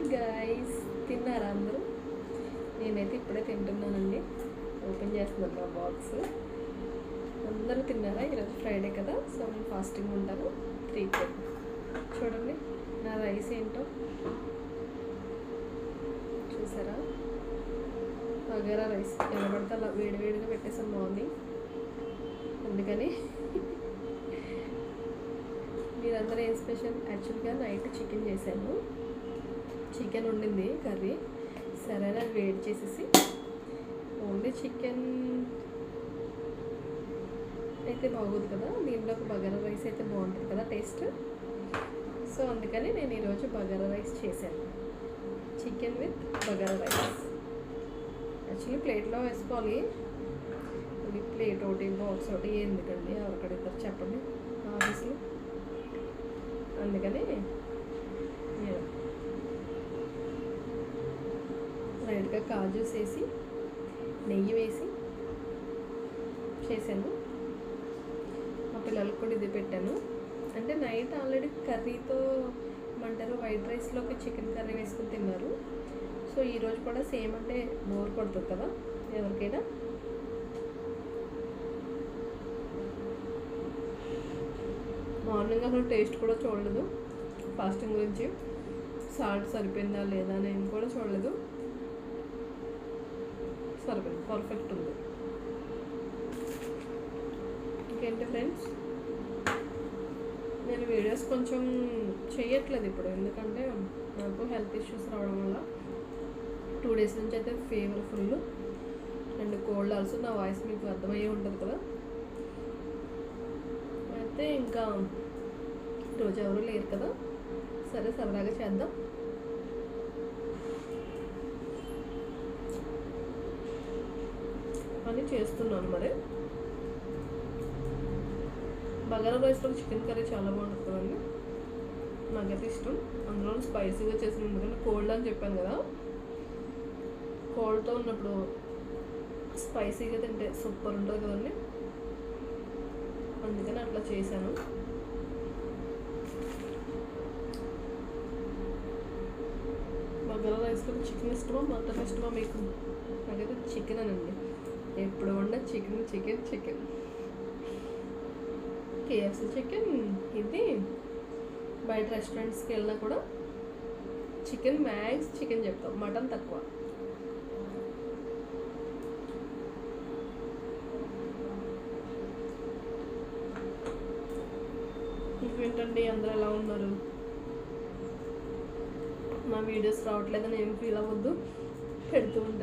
Hi తిన్నారా అందరూ? నేనైతే ఇప్పుడే తింటున్నానండి. ఓపెన్ చేస్తున్నాను మా బాక్స్. అందరూ తిన్నారా? ఈరోజు ఫ్రైడే కదా సో నేను ఫాస్టింగ్ ఉంటాను. Three K. చూడండి నా రైస్ ఏంటో. చూసారా? అగారా రైస్. ఎలా పడితే అలా వేడివేడిగా పెట్టేసాను మార్నింగ్. అందుకని మీరందరూ ఏం స్పెషల్? యాక్చువల్గా నైట్ చికెన్ చేశాను. చికెన్ ఉండింది కర్రీ. సరే అది వేడి చేసేసి. ఓన్లీ చికెన్ అయితే బాగోదు కదా దీంట్లో ఒక బగారా రైస్ అయితే బాగుంటుంది కదా టేస్ట్. సో అందుకని నేను ఈరోజు బగారా రైస్ చేశాను. Chicken with bagara rice. Actually ప్లేట్లో వేసుకోవాలి. ఇది ప్లేట్ ఒకటి బాక్స్ ఒకటి ఎందుకండి? ఎవరికడ చెప్పండి ఆఫీస్లో. అందుకని నేను లైట్గా కాజూస్ వేసి నెయ్యి వేసి చేశాను. మా పిల్లలకు కూడా ఇది పెట్టాను. అంటే నైట్ ఆల్రెడీ కర్రీతో ఏమంటారు వైట్ రైస్లోకి చికెన్ కర్రీ వేసుకుని తిన్నారు. సో ఈరోజు కూడా సేమ్ అంటే బోర్ కొడుతుంది కదా ఎవరికైనా. మార్నింగ్ అసలు టేస్ట్ కూడా చూడలేదు. ఫాస్టింగ్ గురించి సాల్ట్ సరిపోయిందా లేదా నేను కూడా చూడలేదు. సరిపోయింది పర్ఫెక్ట్ ఉంది. ఇంకేంటి ఫ్రెండ్స్ నేను వీడియోస్ కొంచెం చేయట్లేదు ఇప్పుడు ఎందుకంటే నాకు హెల్త్ ఇష్యూస్ రావడం వల్ల టూ డేస్ నుంచి అయితే fever full and cold also నా వాయిస్ మీకు అర్థమయ్యే ఉంటుంది కదా. అయితే ఇంకా రోజు ఎవరు లేరు కదా. సరే సరదాగా చేద్దాం. అని చేస్తున్నాను మరి. బగారా రైస్లో చికెన్ కర్రీ చాలా బాగుంటుంది కదండి. నాకైతే ఇష్టం. అందులో స్పైసీగా చేసిన ఎందుకంటే కోల్డ్ అని చెప్పాను కదా. కోల్డ్తో ఉన్నప్పుడు స్పైసీగా తింటే సూపర్ ఉంటుంది కదండి. అందుకని అట్లా చేశాను. బగారా రైస్లో చికెన్ ఇష్టమా మటన్ ఇష్టమా మీకు? నాకైతే చికెన్ అనండి. ఎప్పుడు వండా chicken chicken chicken. KFC chicken ఇది. బయట రెస్టారెంట్స్కి వెళ్ళినా కూడా చికెన్ మ్యాక్స్ చికెన్ చెప్తాం మటన్ తక్కువ. ఏంటండి అందరూ ఎలా ఉన్నారు? నా వీడియోస్ రావట్లేదని ఏం ఫీల్ అవ్వద్దు. పెడుతూ ఉంటాను.